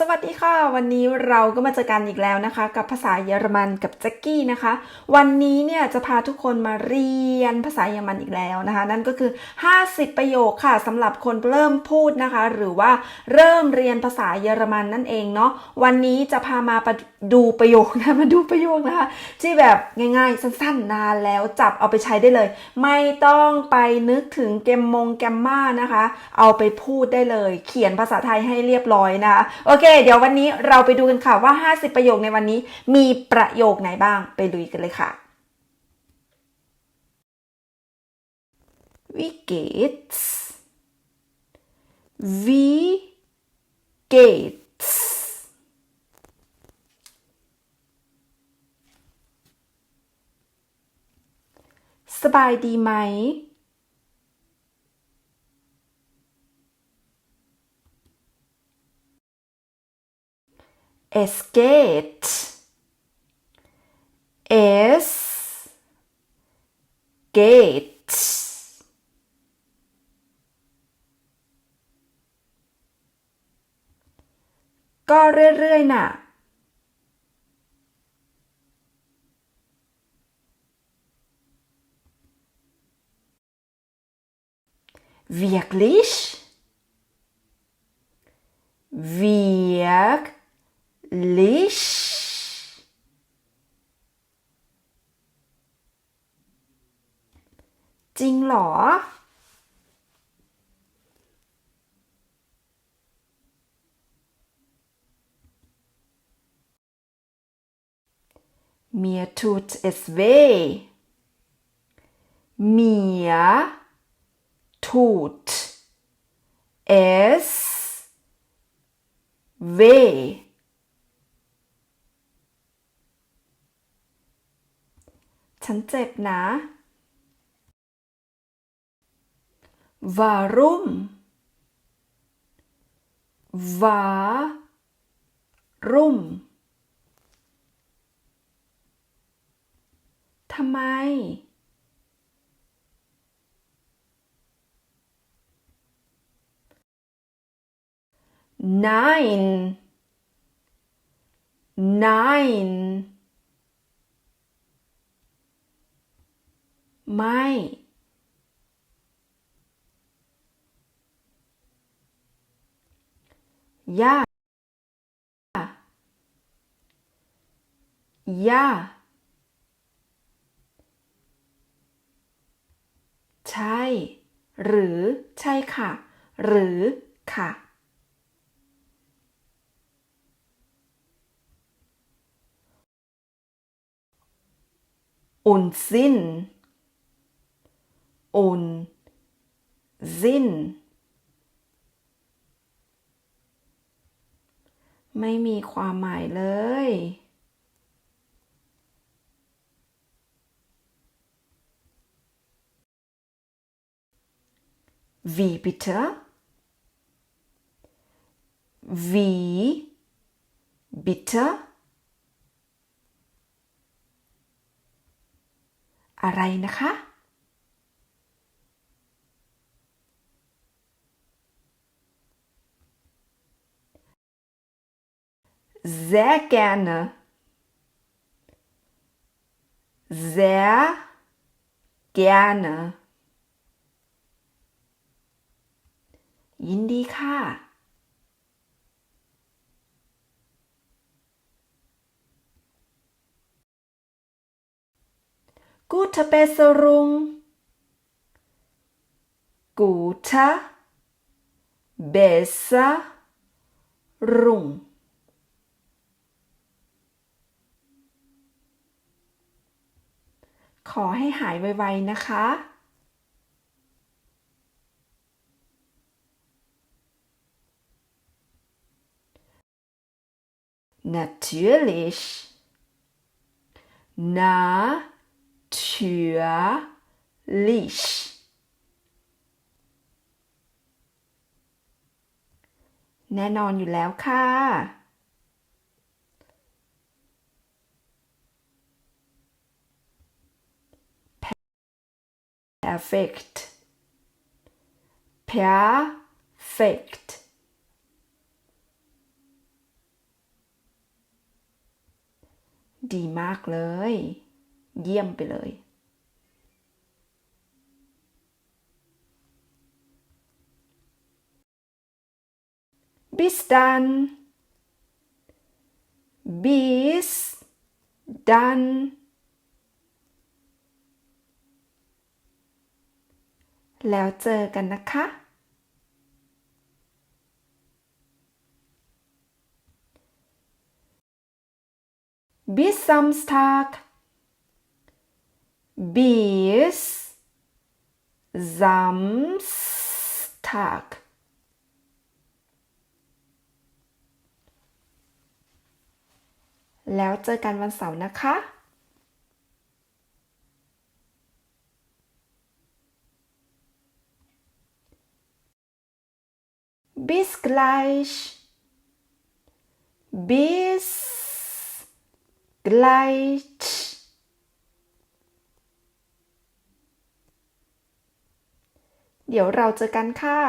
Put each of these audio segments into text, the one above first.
สวัสดีค่ะ วันนี้เราก็มาเจอกันอีกแล้วนะคะ กับภาษาเยอรมันกับแจ็กกี้นะคะ วันนี้เนี่ยจะพาทุกคนมาเรียนภาษาเยอรมันอีกแล้วนะคะ นั่นก็คือ 50 ประโยคค่ะสำหรับคนเริ่มพูดนะคะ หรือว่าเริ่มเรียนภาษาเยอรมันนั่นเองเนาะวันนี้จะพามาปดูประโยคนะมาดูประโยคนะคะ ที่แบบง่ายๆ สั้นๆนานแล้วจับเอาไปใช้ได้เลย ไม่ต้องไปนึกถึงเกมมงแกมมานะคะ เอาไปพูดได้เลย เขียนภาษาไทยให้เรียบร้อยนะคะโอเคเดี๋ยววันนี้เราไปดูกันค่ะว่า 50 ประโยคในวันนี้ มีประโยคไหนบ้างไปลุยกันเลยค่ะ Wie geht's? Wie geht's? s บายดีไหม Es geht. Es geht. Go เรื่อยๆน่ะ Wirklich? Wirklich? Licht. Jing Lo. Mir tut es weh. Mir tut es weh. ฉันเจ็บนะ Warum? Warum? ทำไม Nein. Nein. ไม่ ยาย่าใช่ หรือใช่ค่ะ หรือค่ะ Unsinn Unsinn ไม่มีความหมายเลย Wie bitte? Wie bitte? อะไรนะคะ Sehr gerne. Sehr gerne. ยินดีค่ะ Gute Besserung. Gute Besserung. ขอให้หายไวๆนะคะ Natürlich. Natürlich. แน่นอนอยู่แล้วค่ะ perfekt perfect ดีมากเลย เยี่ยมไปเลย bis dann bis dann แล้วเจอกันนะคะ Bis Samstag. Bis Samstag. -แล้วเจอกันวันเสาร์นะคะ Bis gleich. Bis gleich. เดี๋ยวเราเจอกันค่ะ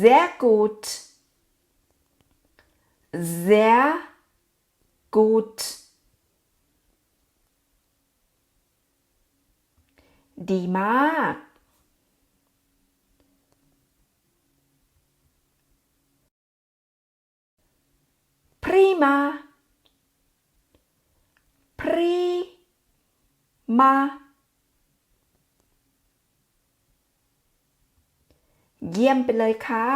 Sehr gut. Sehr gut. ดีมาก prima prima เยี่ยมไปเลยค่ะ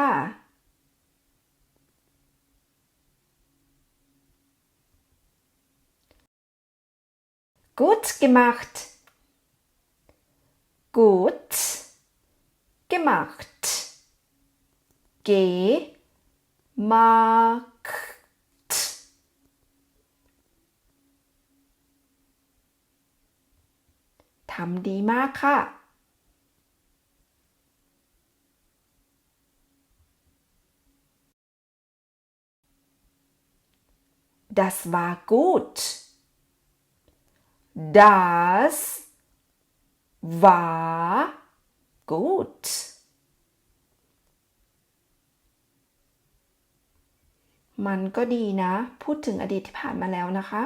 Gut gemacht. Gut gemacht. Gemacht. ทำดีมากค่ะ Das war gut. Das war gut. มันก็ดีนะ พูดถึงอดีตที่ผ่านมาแล้วนะคะ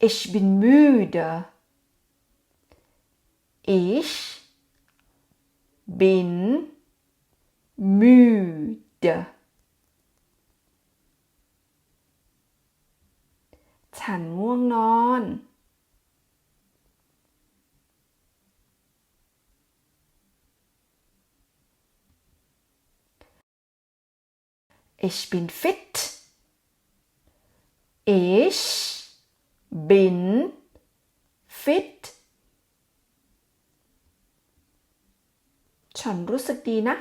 Ich bin müde. Ich bin müde. ฉันง่วงนอน Ich bin fit. Ich bin fit ฉันรู้สึกดีนะ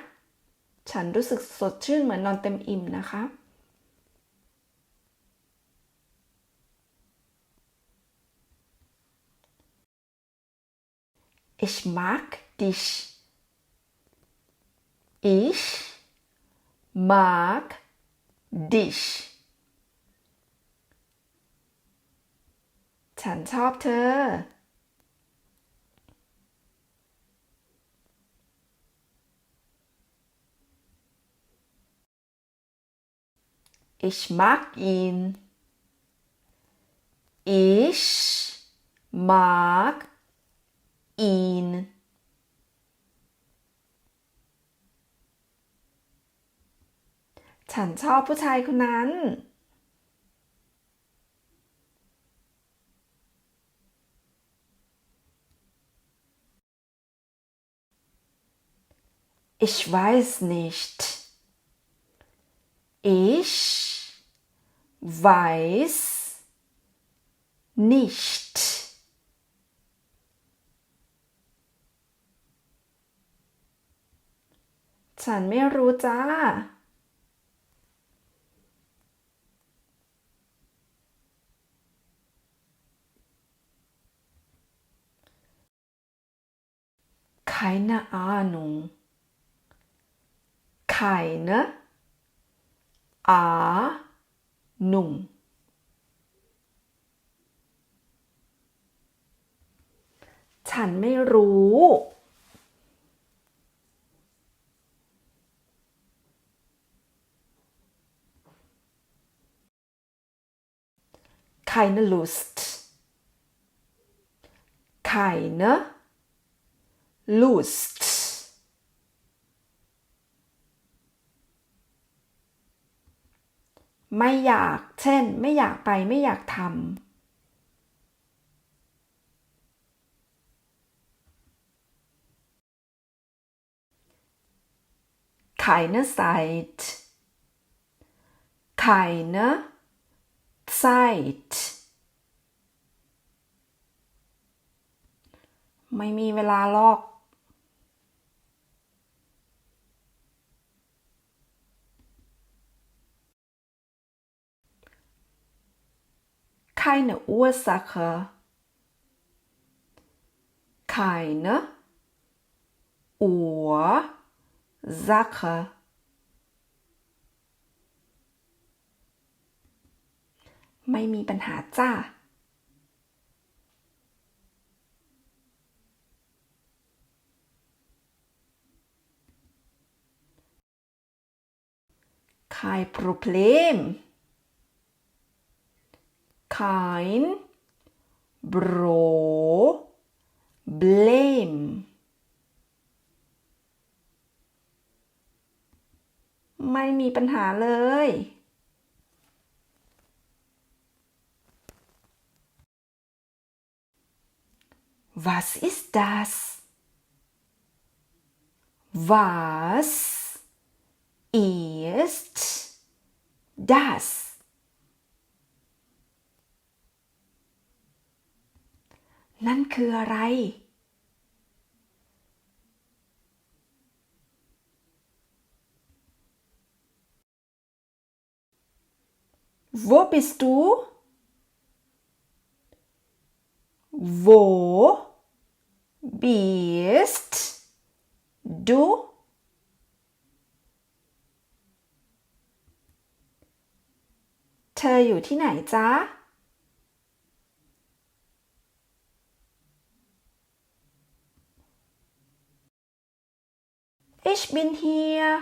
ฉันรู้สึกสดชื่นเหมือนนอนเต็มอิ่มนะคะ Ich mag dich. Ich mag dich. ฉันชอบเธอ Ich mag ihn. Ich mag ihn. Ich ฉันชอบผู้ชายคนนั้น Ich weiß nicht. Ich weiß nicht. ฉันไม่รู้จ้า keine Ahnung keine Ahnung ฉันไม่รู้ keine Lust keine Lust ไม่อยาก เช่น ไม่อยากไป ไม่อยากทำ keine Zeit keine Zeit ไม่มีเวลาหรอก keine Ursache keine Ursache ไม่มีปัญหาจ้า kein Problem kein Problem ไม่มีปัญหาเลย Was ist das? Was ist das? Nankurai. Wo bist du? Wo bist du? เธออยู่ที่ไหนจ๊ะ Ich bin hier.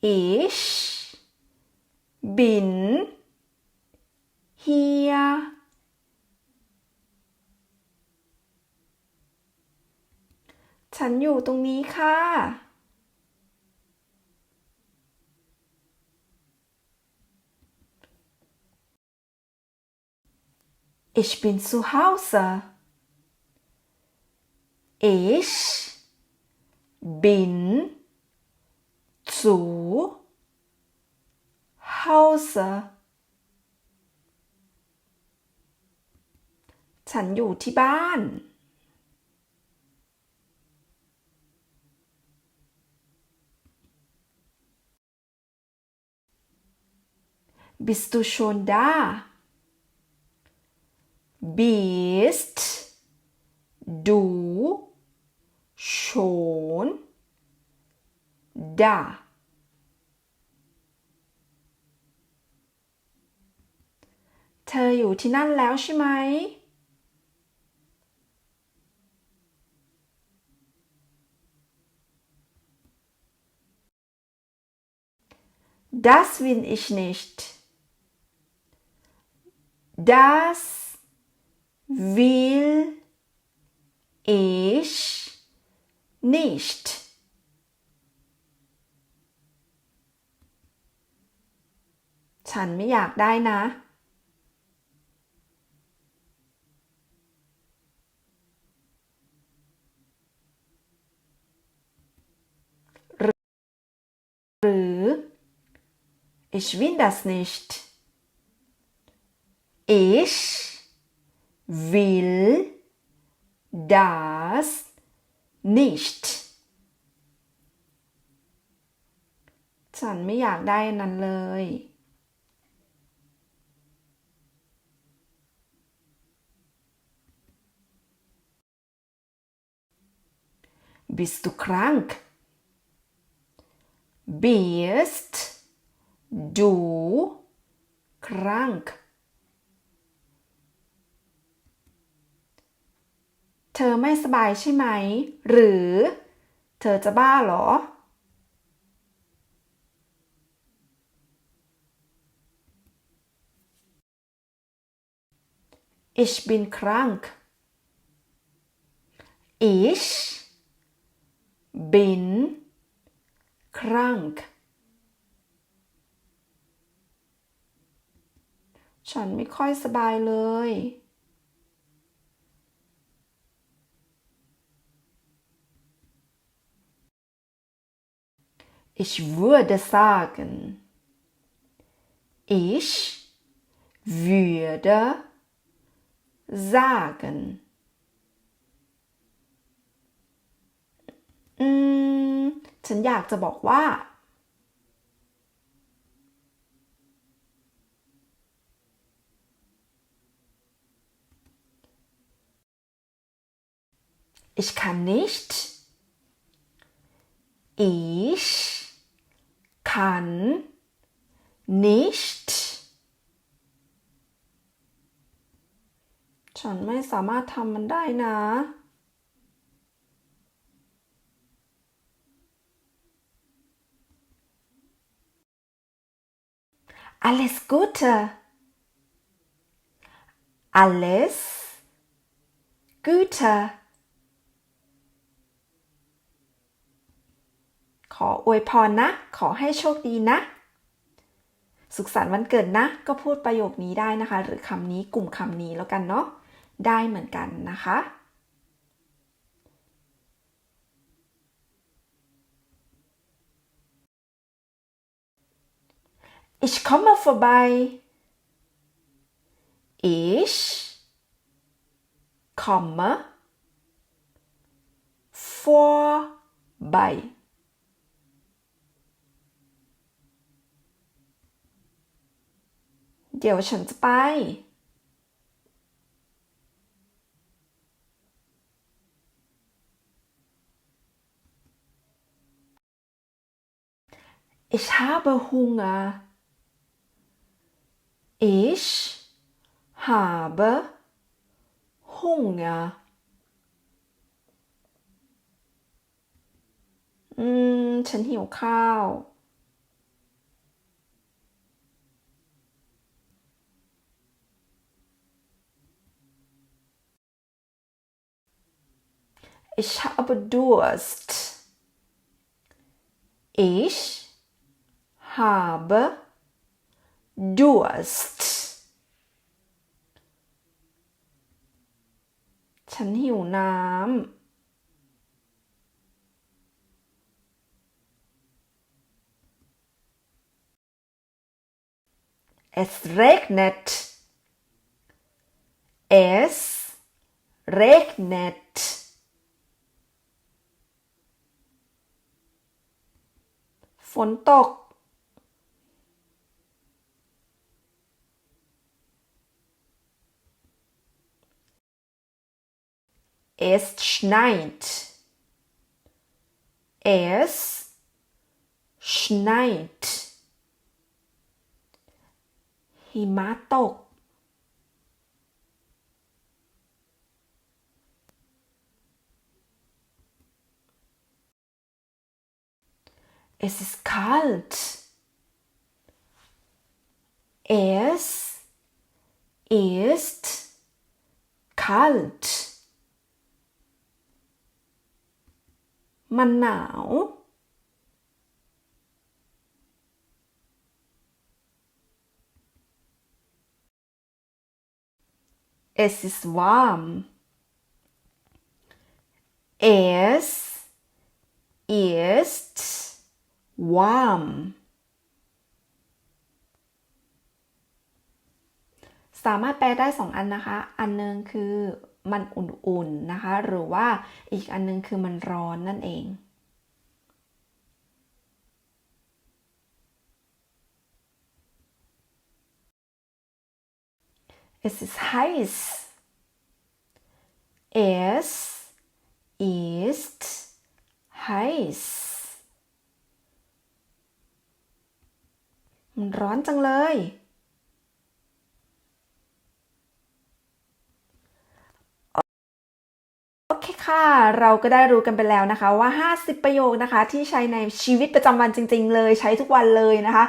Ich bin hier. ฉันอยู่ตรงนี้ค่ะ Ich bin zu Hause. Ich bin zu Hause ฉันอยู่ที่บ้าน Bist du schon da? Bist du schon da เธออยู่ที่นั่นแล้วใช่ไหม Das will ich nicht. Das will ich nicht. Chan mi. Ich will das nicht. ich will das nicht ฉันไม่อยากได้นั้นเลย Bist du krank? Bist du krank? เธอไม่สบายใช่ไหม หรือ เธอจะบ้าเหรอ Ich bin krank. Ich bin krank. ฉันไม่ค่อยสบายเลย Ich würde sagen, ich würde sagen อืม ฉันอยากจะบอกว่า Ich kann nicht. Ich kann nicht. ฉันไม่สามารถทำมันได้นะ Alles Gute. Alles Gute. ขออวยพรนะ ขอให้โชคดีนะ สุขสันต์วันเกิดนะ ก็พูดประโยคนี้ได้นะคะ หรือคำนี้กลุ่มคำนี้แล้วกันเนาะ ได้เหมือนกันนะคะ Ich komme vorbei. Ich komme vorbei. เดี๋ยวฉันจะไป Ich habe Hunger. Ich habe Hunger. อืม ฉันหิวข้าว Ich habe Durst. Ich habe Durst. ฉันหิวน้ำ Es regnet. Es regnet. ฝนตก Es schneit. Es schneit. หิมะตก Es ist kalt. Es ist kalt. Manau. Es ist warm. Es ist warm. สามารถแปลได้สองอันนะคะ อันหนึงคือมันอุ่นๆนะคะ หรือว่าอีกอันหนึงคือมันร้อนนั่นเอง Es ist heiß. Es ist heiß. มันร้อนจังเลย โอเคค่ะ เราก็ได้รู้กันไปแล้วนะคะว่า 50 ประโยคนะคะ ที่ใช้ในชีวิตประจำวันจริง ๆ เลยใช้ทุกวันเลยนะคะ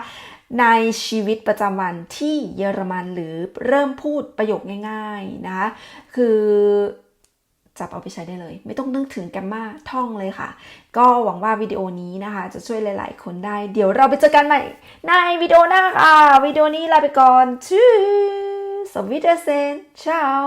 ในชีวิตประจำวันที่เยอรมันหรือเริ่มพูดประโยคง่าย ๆนะคะ คือ จับเอาไปใช้ได้เลย ไม่ต้องนึกถึงแกมมาท่องเลยค่ะ ก็หวังว่าวิดีโอนี้นะคะ จะช่วยหลาย ๆ คนได้ เดี๋ยวเราไปเจอกันใหม่ ในวิดีโอหน้าค่ะวิดีโอนี้ลาไปก่อนชื่อสวิตเซนชาว